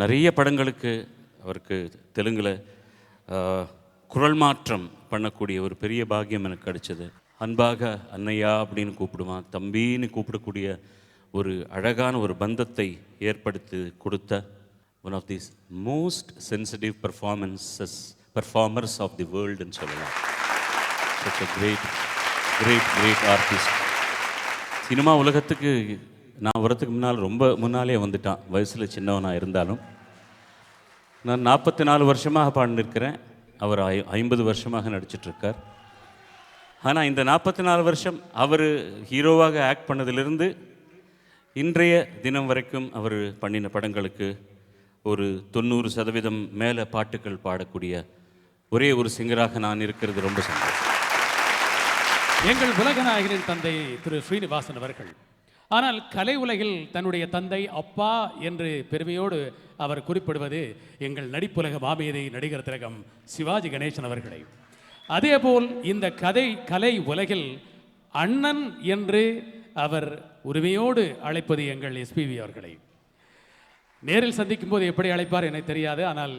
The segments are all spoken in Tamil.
நிறைய படங்களுக்கு அவருக்கு தெலுங்கில் குரல் மாற்றம் பண்ணக்கூடிய ஒரு பெரிய பாக்கியம் எனக்கு கிடைச்சது. அன்பாக அன்னையா அப்படின்னு கூப்பிடுவான். தம்பின்னு கூப்பிடக்கூடிய ஒரு அழகான ஒரு பந்தத்தை ஏற்படுத்தி கொடுத்த one of these most sensitive performances performers of the வேர்ல்டுன்னு சொல்லலாம். Great great great artist cinema உலகத்துக்கு நான் வரத்துக்கு முன்னால் ரொம்ப முன்னாலே வந்துட்டான். வயசில் சின்னவனாக இருந்தாலும். நான் நாற்பத்தி நாலு வருஷமாக பாடினிருக்கிறேன். அவர் ஐ ஐம்பது வருஷமாக நடிச்சிட்ருக்கார். ஆனால் இந்த நாற்பத்தி நாலு வருஷம் அவர் ஹீரோவாக ஆக்ட் பண்ணதிலிருந்து இன்றைய தினம் வரைக்கும் அவர் பண்ணின படங்களுக்கு ஒரு தொண்ணூறு சதவீதம் மேலே பாட்டுக்கள் பாடக்கூடிய ஒரே ஒரு சிங்கராக நான் இருக்கிறது. ரொம்ப சந்தோஷம். எங்கள் உலகநாயகனின் தந்தை திரு ஸ்ரீனிவாசன் அவர்கள். ஆனால் கலை உலகில் தன்னுடைய தந்தை அப்பா என்று பெருமையோடு அவர் குறிப்பிடுவது எங்கள் நடிப்புலக மாமேதை நடிகர் திலகம் சிவாஜி கணேசன் அவர்களை. அதேபோல் இந்த கதை கலை உலகில் அண்ணன் என்று அவர் உரிமையோடு அழைப்பது எங்கள் எஸ்பிவி அவர்களை. நேரில் சந்திக்கும் போது எப்படி அழைப்பார் எனக்கு தெரியாது ஆனால்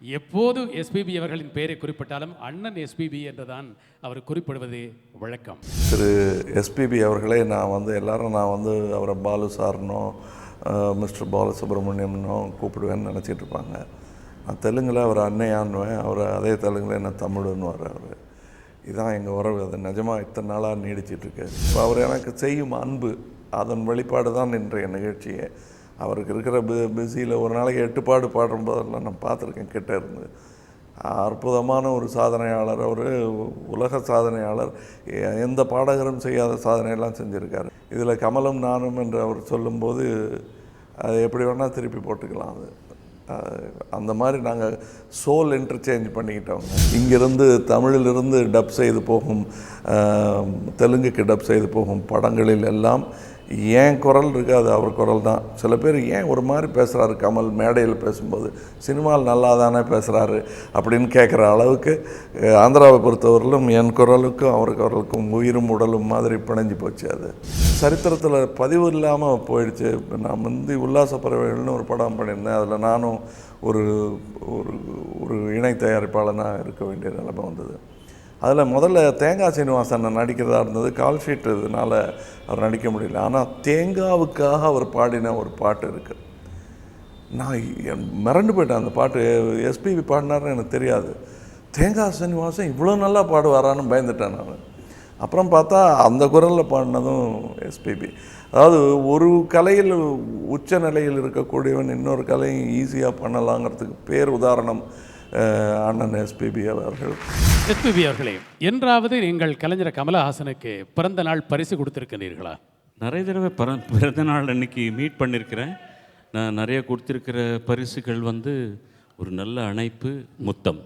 எப்போது எஸ்பிபி அவர்களின் பெயரை குறிப்பிட்டாலும் அண்ணன் எஸ்பிபி என்றுதான் அவர் குறிப்பிடுவது வழக்கம். திரு எஸ்பிபி அவர்களே நான் வந்து எல்லாரும் நான் வந்து அவரை பாலு சார்னோ மிஸ்டர் பாலசுப்ரமணியம்னோ கூப்பிடுவேன்னு நினச்சிட்டு இருப்பாங்க. நான் தெலுங்கில் அவர் அன்னையான்னுவேன் அவர் அதே தெலுங்கில் என்ன தமிழ்னுவார் அவர். இதான் எங்கள் உறவு அது நிஜமாக இத்தனை நாளாக நீடிச்சிட்ருக்கு இப்போ அவர் எனக்கு செய்யும் அன்பு அதன் வெளிப்பாடு தான் இன்றைய நிகழ்ச்சியை. அவருக்கு இருக்கிற பி பிஸியில் ஒரு நாளைக்கு எட்டு பாடு பாடும் போதெல்லாம் நான் பார்த்துருக்கேன் கிட்ட இருந்து. அற்புதமான ஒரு சாதனையாளர் அவர் உலக சாதனையாளர். எந்த பாடகரும் செய்யாத சாதனையெல்லாம் செஞ்சுருக்கார். இதில் கமலும் நானும் என்று அவர் சொல்லும்போது அது எப்படி வேணால் திருப்பி போட்டுக்கலாம் அது. அந்த மாதிரி நாங்கள் சோல் இன்டர்சேஞ்ச் பண்ணிக்கிட்டோம். இங்கிருந்து தமிழிலிருந்து டப் செய்து போகும் தெலுங்குக்கு டப் செய்து போகும் படங்களில் எல்லாம் ஏன் குரல் இருக்காது? அவர் குரல் தான். சில பேர் ஏன் ஒரு மாதிரி பேசுகிறாரு கமல் மேடையில் பேசும்போது சினிமாவில் நல்லா தானே பேசுகிறாரு அப்படின்னு கேட்குற அளவுக்கு ஆந்திராவை பொறுத்தவரையிலும் என் குரலுக்கும் அவர் குரலுக்கும் உயிரும் உடலும் மாதிரி பிணைஞ்சு போச்சு அது. சரித்திரத்தில் பதிவு இல்லாமல் போயிடுச்சு. இப்போ நான் முந்தி உல்லாச பறவைகள்னு ஒரு படம் பண்ணியிருந்தேன். அதில் நானும் ஒரு ஒரு ஒரு இணை தயாரிப்பாளனாக இருக்க வேண்டிய நிலைமை வந்தது. அதில் முதல்ல தேங்காய் சீனிவாசன் நடிக்கிறதா இருந்தது. கால் ஷீட் இதனால் அவர் நடிக்க முடியல. ஆனால் தேங்காவுக்காக அவர் பாடின ஒரு பாட்டு இருக்குது நான் என் மிரண்டு போயிட்டேன் அந்த பாட்டு. எஸ்பிபி பாடினாருன்னு எனக்கு தெரியாது. தேங்காய் சீனிவாசன் இவ்வளோ நல்லா பாடுவாரான்னு பயந்துட்டேன் நான். அப்புறம் பார்த்தா அந்த குரலில் பாடினதும் எஸ்பிபி அதாவது ஒரு கலையில் உச்ச நிலையில் இருக்கக்கூடியவன் இன்னொரு கலையும் ஈஸியாக பண்ணலாங்கிறதுக்கு பேர் உதாரணம். அண்ணன் எஸ்பிபி அவர்கள். எஸ்பிபி அவர்களே என்றாவது நீங்கள் கலைஞர் கமலஹாசனுக்கு பிறந்த நாள் பரிசு கொடுத்திருக்கிறீர்களா? நிறைய தடவை பிற பிறந்த நாள் அன்னைக்கு மீட் பண்ணியிருக்கிறேன் நான் நிறைய கொடுத்துருக்கிற பரிசுகள் வந்து ஒரு நல்ல அணைப்பு முத்தம்.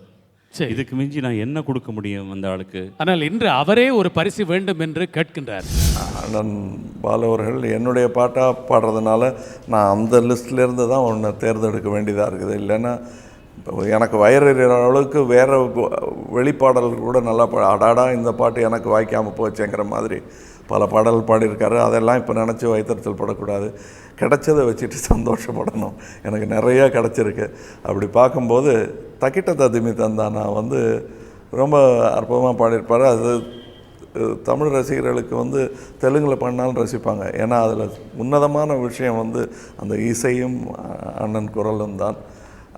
சரி. இதுக்கு மிஞ்சி நான் என்ன கொடுக்க முடியும் அந்த ஆளுக்கு? ஆனால் இன்று அவரே ஒரு பரிசு வேண்டும் என்று கேட்கின்றார். அண்ணன் பாலு அவர்கள் என்னுடைய பாட்டாக பாடுறதுனால நான் அந்த லிஸ்ட்லேருந்து தான் ஒன்று தேர்ந்தெடுக்க வேண்டியதாக இருக்குது. இல்லைன்னா இப்போ எனக்கு வயிறு அளவுக்கு வேறு வெளிப்பாடல்கள் கூட நல்லா பா அடாடா இந்த பாட்டு எனக்கு வாய்க்காமல் போச்சுங்கிற மாதிரி பல பாடல் பாடியிருக்காரு. அதெல்லாம் இப்போ நினச்சி வைத்தறிச்சல் படக்கூடாது. கிடைச்சதை வச்சுட்டு சந்தோஷப்படணும். எனக்கு நிறையா கிடச்சிருக்கு. அப்படி பார்க்கும்போது தக்கிட்ட ததிமி தந்தானா வந்து ரொம்ப அற்புதமாக பாடியிருப்பார். அது தமிழ் ரசிகர்களுக்கு வந்து தெலுங்கில் பண்ணாலும் ரசிப்பாங்க. ஏன்னா அதில் உன்னதமான விஷயம் வந்து அந்த இசையும் அண்ணன் குரலும் தான்.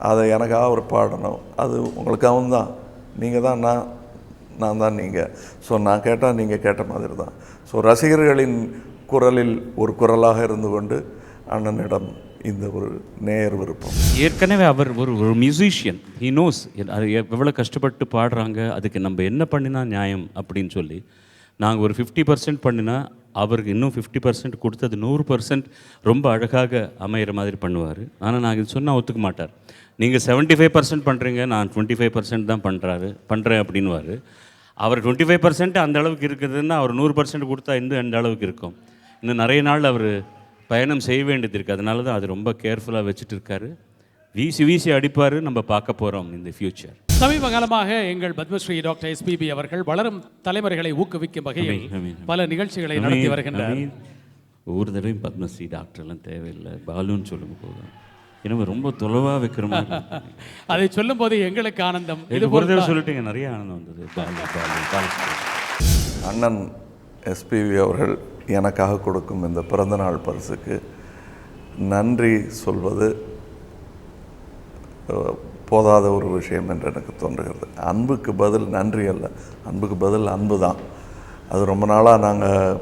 அதை எனக்காக அவர் பாடணும். அது உங்களுக்காகவும் தான் நீங்கள் தான் நான் நான் தான் நீங்கள் ஸோ நான் கேட்டால் நீங்கள் கேட்ட மாதிரி தான் ஸோ ரசிகர்களின் குரலில் ஒரு குரலாக இருந்து கொண்டு அண்ணனிடம் இந்த ஒரு நேயர் விருப்பம். ஏற்கனவே அவர் ஒரு ஒரு மியூசிஷியன் ஹி நோஸ் எவ்வளோ கஷ்டப்பட்டு பாடுறாங்க அதுக்கு நம்ம என்ன பண்ணினா நியாயம் அப்படின்னு சொல்லி நாங்கள் ஒரு ஃபிஃப்டி பர்சன்ட் பண்ணினா அவருக்கு இன்னும் ஃபிஃப்டி பர்சன்ட் கொடுத்தது நூறு பர்சன்ட் ரொம்ப அழகாக அமையிற மாதிரி பண்ணுவார். ஆனால் நான் இது சொன்னால் ஒத்துக்க மாட்டார். நீங்கள் செவன்ட்டி ஃபைவ் பர்சன்ட் பண்ணுறீங்க நான் டுவெண்ட்டி ஃபைவ் பர்சன்ட் தான் பண்ணுறாரு பண்ணுறேன் அப்படின்வார் அவர் டுவெண்ட்டி ஃபைவ் பர்சன்ட் அந்த அளவுக்கு இருக்குதுன்னா அவர் நூறு பர்சன்ட் கொடுத்தா இன்னும் அந்த அளவுக்கு இருக்கும். இன்னும் நிறைய நாள் அவர் பயணம் செய்ய வேண்டியது இருக்குது அதனால தான் அது ரொம்ப கேர்ஃபுல்லாக வச்சுட்டு இருக்காரு. வீசி வீசி அடிப்பார் நம்ம பார்க்க போகிறோம் இந்த ஃப்யூச்சர் சமீப காலமாக எங்கள் பத்மஸ்ரீ டாக்டர் எஸ்பிபி அவர்கள் வளரும் தலைமுறைகளை ஊக்குவிக்கும் வகையில். பல நிகழ்ச்சிகளை நடத்தி அமீன். ஒவ்வொரு தடவையும் பத்மஸ்ரீ டாக்டர்லாம் தேவையில்லை பாலுன்னு சொல்லுங்க போதும் இன்னும் ரொம்ப தொலைவாக வைக்கிற. அதை சொல்லும்போது எங்களுக்கு ஆனந்தம் இது எனக்கு ஒரு தடவை சொல்லிட்டீங்க நிறைய ஆனந்தம் வந்தது பாலு பாலு பாலசுப்ரமணியம். அண்ணன் எஸ்பிவி அவர்கள் எனக்காக கொடுக்கும் இந்த பிறந்தநாள் பரிசுக்கு நன்றி சொல்வது போதாத ஒரு விஷயம் என்று எனக்கு தோன்றுகிறது. அன்புக்கு பதில் நன்றி அல்ல. அன்புக்கு பதில் அன்பு தான். அது ரொம்ப நாளாக நாங்கள்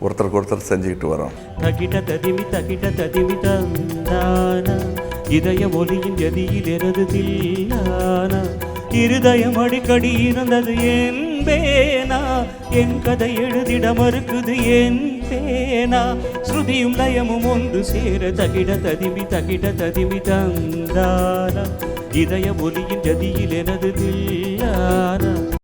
ஒருத்தருக்கு ஒருத்தர் செஞ்சுக்கிட்டு வரோம். தகிட ததிமி தகிட ததிமி தந்தான? இதய ஒலியின் எதியில் எனது தில்லான? இருதயம் அடிக்கடி இருந்தது என் பேனா என் கதை எழுதிட மறுக்குது என் பேனா. ஸ்ருதியும் லயமும் ஒன்று சேர தகிட ததிமி தகிட ததிமி தந்தாரா. இதய ஒலியின் ஜதியில் எனது தில்லாரா.